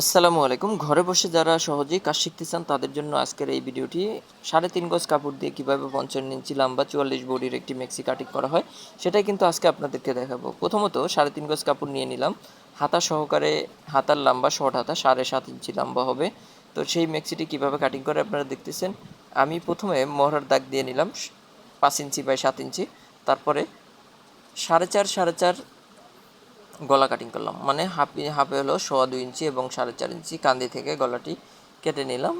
আসসালামু আলাইকুম। ঘরে বসে যারা সহজেই কাজ শিখতে চান, তাদের জন্য আজকের এই ভিডিওটি সাড়ে তিন গজ কাপড় দিয়ে কীভাবে পঞ্চান্ন ইঞ্চি লম্বা চুয়াল্লিশ বডির একটি মেক্সি কাটিং করা হয়, সেটাই কিন্তু আজকে আপনাদেরকে দেখাবো। প্রথমত সাড়ে তিন গজ কাপড় নিয়ে নিলাম। হাতা সহকারে হাতার লম্বা, শর্ট হাতা সাড়ে সাত ইঞ্চি লম্বা হবে। তো সেই মেক্সিটি কীভাবে কাটিং করে আপনারা দেখতেছেন, আমি প্রথমে মহড়ার দাগ দিয়ে নিলাম, পাঁচ ইঞ্চি বাই সাত ইঞ্চি। তারপরে সাড়ে চার সাড়ে চার গলা কাটিং করলাম। মানে হাফ হাফে হলো সোয়া দুই ইঞ্চি এবং সাড়ে চার ইঞ্চি কান্দি থেকে গলাটি কেটে নিলাম।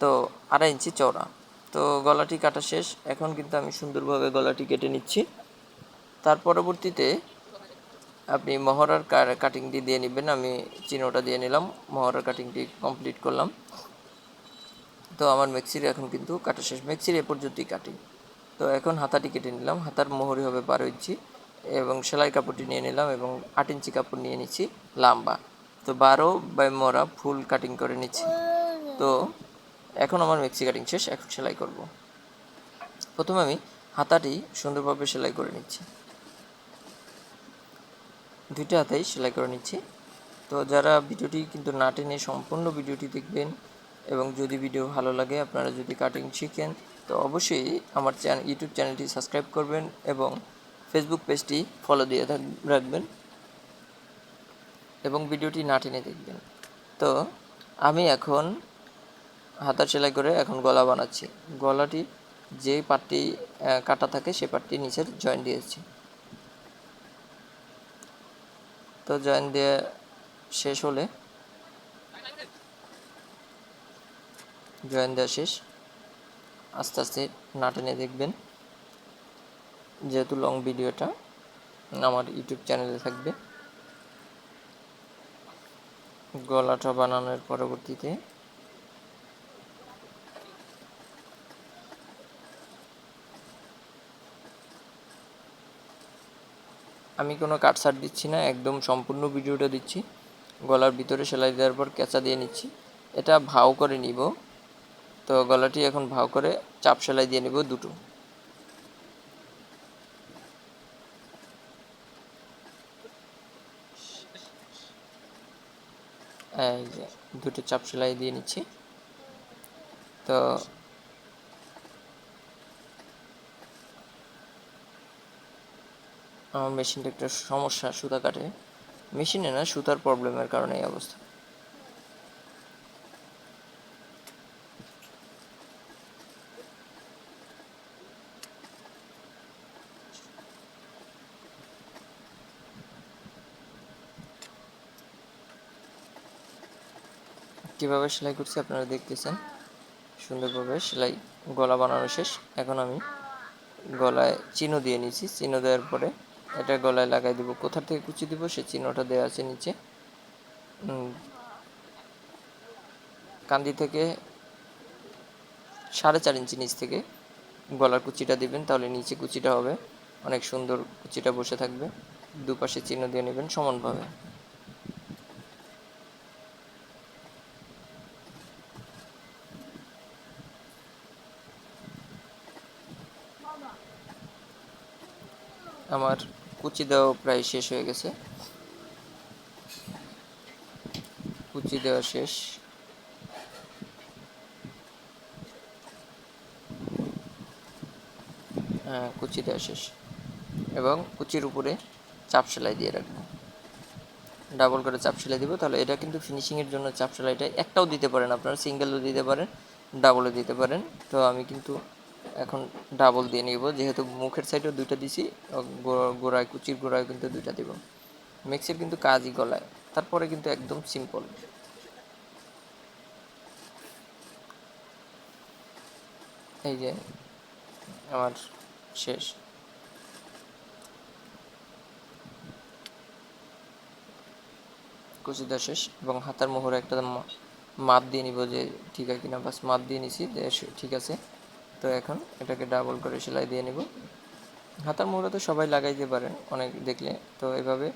তো আড়াই ইঞ্চি চওড়া। তো গলাটি কাটা শেষ। এখন কিন্তু আমি সুন্দরভাবে গলাটি কেটে নিচ্ছি। তার পরবর্তীতে আপনি মহড়ার কাটিংটি দিয়ে নেবেন। আমি চিনোটা দিয়ে নিলাম। মহড়ার কাটিংটি কমপ্লিট করলাম। তো আমার মেক্সির এখন কিন্তু কাটা শেষ। মেক্সির এ পর্যন্তই কাটিং তো এখন হাতাটি কেটে নিলাম। হাতার মোহরি হবে বারো ইঞ্চি এবং সেলাই কাপড়টি নিয়ে নিলাম এবং আট ইঞ্চি কাপড় নিয়ে নিচ্ছি লাম্বা। তো বারো বাই মোড়া ফুল কাটিং করে নিচ্ছি। তো এখন আমার মিক্সি কাটিং শেষ, এখন সেলাই করব। প্রথমে আমি হাতাটি সুন্দরভাবে সেলাই করে নিচ্ছি। দুইটা হাতেই সেলাই করে নিচ্ছি। তো যারা ভিডিওটি কিন্তু না টেনে সম্পূর্ণ ভিডিওটি দেখবেন এবং যদি ভিডিও ভালো লাগে, আপনারা যদি কাটিং শিখেন, তো অবশ্যই আমার চ্যানেল ইউটিউব চ্যানেলটি সাবস্ক্রাইব করবেন এবং ফেসবুক পেজটি ফলো দিয়ে রাখবেন এবং ভিডিওটি না টেনে দেখবেন। তো আমি এখন হাতার সেলাই করে এখন গলা বানাচ্ছি। গলাটি যে পাটটি কাটা থাকে সে পাটটি নিচের জয়েন দিয়েছি। তো জয়েন দিয়ে শেষ হলে জয়েন দেওয়া শেষ। আস্তে আস্তে না টেনে দেখবেন। যেহেতু লং ভিডিওটা আমার ইউটিউব চ্যানেলে থাকবে। গলাটা বানানোর পরবর্তীতে আমি কোনো কাটসার দিচ্ছি না, একদম সম্পূর্ণ ভিডিওটা দিচ্ছি। গলার ভিতরে সেলাই দেওয়ার পর কেঁচা দিয়ে নিচ্ছি। এটা ভাও করে নিব। তো গলাটি এখন ভাও করে চাপ সেলাই দিয়ে নিব দুটো। এই যে দুটো চাপ সেলাই দিয়ে নিচ্ছি। তো আমার মেশিনটা একটা সমস্যা, সুতা কাটে। মেশিনে না, সুতার প্রবলেমের কারণে এই অবস্থা। কীভাবে সেলাই করছি আপনারা দেখতেছেন। সুন্দরভাবে সেলাই গলা বানানো শেষ। এখন আমি গলায় চিহ্ন দিয়ে নিচ্ছি চিহ্ন দেওয়ার পরে এটা গলায় লাগাই দেবো। কোথা থেকে কুচি দিব সে চিহ্নটা দেওয়া আছে নিচে। কান্দি থেকে সাড়ে চার ইঞ্চি নিচ থেকে গলার কুচিটা দিবেন, তাহলে নিচে কুচিটা হবে। অনেক সুন্দর কুচিটা বসে থাকবে। দুপাশে চিহ্ন দিয়ে নেবেন সমানভাবে। আমার কুচি দেওয়া প্রায় শেষ হয়ে গেছে। কুচি দেওয়া শেষ। হ্যাঁ কুচি দেওয়া শেষ। এবং কুচির উপরে চাপ সেলাই দিয়ে রাখব। ডাবল করে চাপ সেলাই দিব। তাহলে এটা কিন্তু ফিনিশিংয়ের জন্য চাপ সেলাইটা একটাও দিতে পারেন আপনারা সিঙ্গেলও দিতে পারেন ডাবলও দিতে পারেন। তো আমি কিন্তু এখন ডাবল দিয়ে নিব। যেহেতু মুখের সাইডেও দুইটা দিছি গোড়ায়, কুচির গোড়ায় কিন্তু দুইটা দিব। মিক্সের কিন্তু কাজই গলায়, তারপরে কিন্তু একদম সিম্পল এই যে, আমার শেষ। কুচিটা শেষ এবং হাতার মোহরে একটা মাপ দিয়ে নিব যে ঠিক আছে কিনা। বাস মাপ দিয়ে নিছি ঠিক আছে। তো এখন এটাকে ডাবল করে সেলাই দিয়ে নেব। হাতার মোড়া তো সবাই লাগাইতে পারেন, অনেক দেখলে। তো এভাবে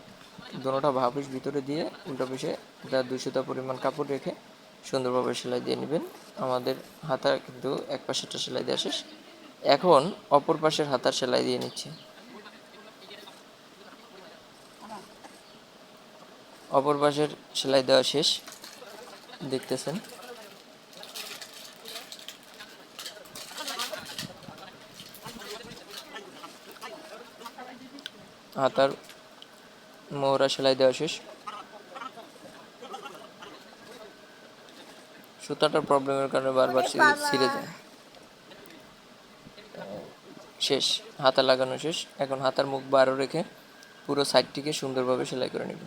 দোনোটা ভাপিস ভিতরে দিয়ে উল্টো পিসে এটা দুশোটা পরিমাণ কাপড় রেখে সুন্দরভাবে সেলাই দিয়ে নেবেন। আমাদের হাতা কিন্তু এক পাশেরটা সেলাই দেওয়া শেষ। এখন অপর পাশের হাতার সেলাই দিয়ে নিচ্ছি। অপর পাশের সেলাই দেওয়া শেষ। দেখতেছেন? হাতার মোহরা সেলাই দেওয়া শেষ। সুতাটার প্রবলেমের কারণে বারবার ছিঁড়ে ছিঁড়ে যায়। শেষ হাতা লাগানো শেষ। এখন হাতার মুখ বারো রেখে পুরো সাইডটিকে সুন্দরভাবে সেলাই করে নেব।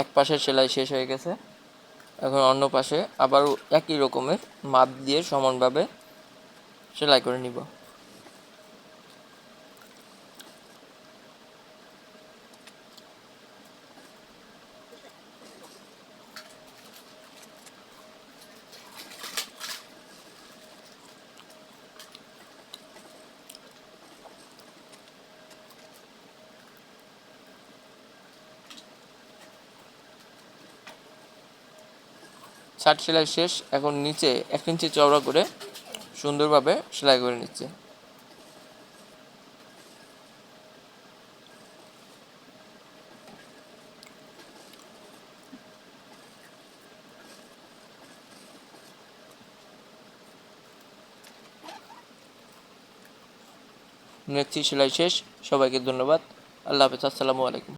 এক পাশের সেলাই শেষ হয়ে গেছে। এখন অন্য পাশে আবার একই রকমের মাপ দিয়ে সমানভাবে সেলাই করে নিব। শার্ট সেলাই শেষ, এখন নিচে এক ইঞ্চি চওড়া করে সুন্দরভাবে সেলাই করে নিচ্ছে। নেক্সট সেলাই শেষ, সবাইকে ধন্যবাদ। আল্লাহ হাফেজ, আসসালামু আলাইকুম।